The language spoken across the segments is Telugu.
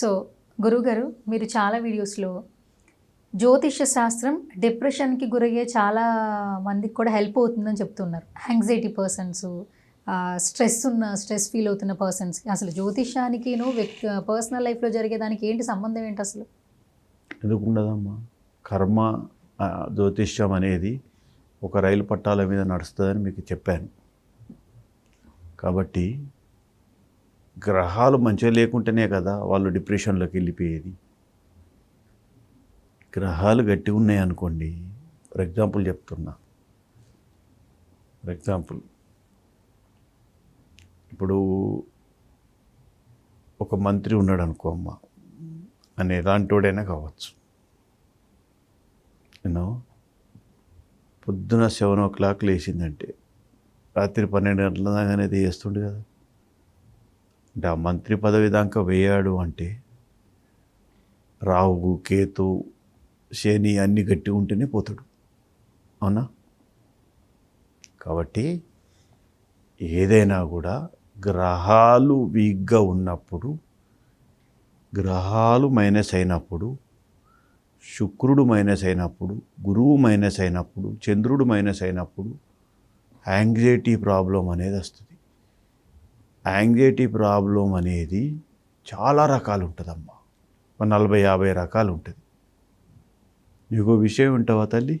సో గురుగారు మీరు చాలా వీడియోస్లో జ్యోతిష్య శాస్త్రం డిప్రెషన్కి గురయ్యే చాలా మందికి కూడా హెల్ప్ అవుతుందని చెప్తున్నారు. యాంగ్జైటీ పర్సన్స్ స్ట్రెస్ ఉన్న స్ట్రెస్ ఫీల్ అవుతున్న పర్సన్స్కి అసలు జ్యోతిష్యానికిను వ్యక్తి పర్సనల్ లైఫ్లో జరిగే దానికి ఏంటి సంబంధం ఏంటి అసలు? ఎందుకు ఉండదమ్మా? కర్మ జ్యోతిష్యం అనేది ఒక రైలు పట్టాల మీద నడుస్తుందని మీకు చెప్పాను. కాబట్టి గ్రహాలు మంచిగా లేకుంటేనే కదా వాళ్ళు డిప్రెషన్లోకి వెళ్ళిపోయేది. గ్రహాలు గట్టి ఉన్నాయి అనుకోండి. ఫర్ ఎగ్జాంపుల్ చెప్తున్నా. For example. ఇప్పుడు ఒక మంత్రి ఉన్నాడు అనుకో అమ్మ. అని ఎలాంటివాడైనా కావచ్చు. నేను పొద్దున సెవెన్ ఓ క్లాక్ లేచిందంటే రాత్రి పన్నెండు గంటల దాకానే చేస్తుండే కదా. అంటే ఆ మంత్రి పదవి దాకా వేయాడు అంటే రావు కేతు శని అన్ని గట్టి ఉంటేనే పోతాడు. అవునా? కాబట్టి ఏదైనా కూడా గ్రహాలు వీక్గా ఉన్నప్పుడు గ్రహాలు మైనస్ అయినప్పుడు శుక్రుడు మైనస్ అయినప్పుడు గురువు మైనస్ అయినప్పుడు చంద్రుడు మైనస్ అయినప్పుడు యాంగ్జైటీ ప్రాబ్లం అనేది వస్తుంది. యాంగ్జైటీ ప్రాబ్లం అనేది చాలా రకాలు ఉంటుందమ్మా ఒక నలభై యాభై రకాలు ఉంటుంది నీకు విషయం ఉంటావా తల్లి?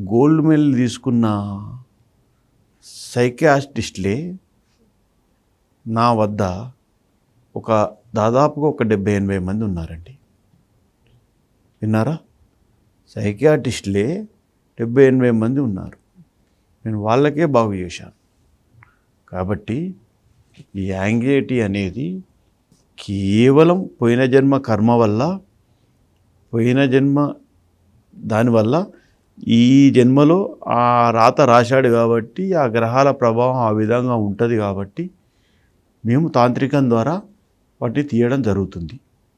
గోల్డ్ మెడల్ తీసుకున్న సైకాస్టిస్ట్లే నా వద్ద ఒక దాదాపుగా ఒక డెబ్బై ఎనభై మంది ఉన్నారండి. విన్నారా? సైకాటిస్ట్లే డెబ్బై ఎనభై మంది ఉన్నారు. నేను వాళ్ళకే బాగు చేశాను. కాబట్టి ఈ యాంగ్జైటీ అనేది కేవలం పోయిన జన్మ కర్మ వల్ల పోయిన జన్మ దానివల్ల ఈ జన్మలో ఆ రాత రాశాడు కాబట్టి ఆ గ్రహాల ప్రభావం ఆ విధంగా ఉంటుంది కాబట్టి మేము తాంత్రికం ద్వారా వాటిని తీయడం జరుగుతుంది.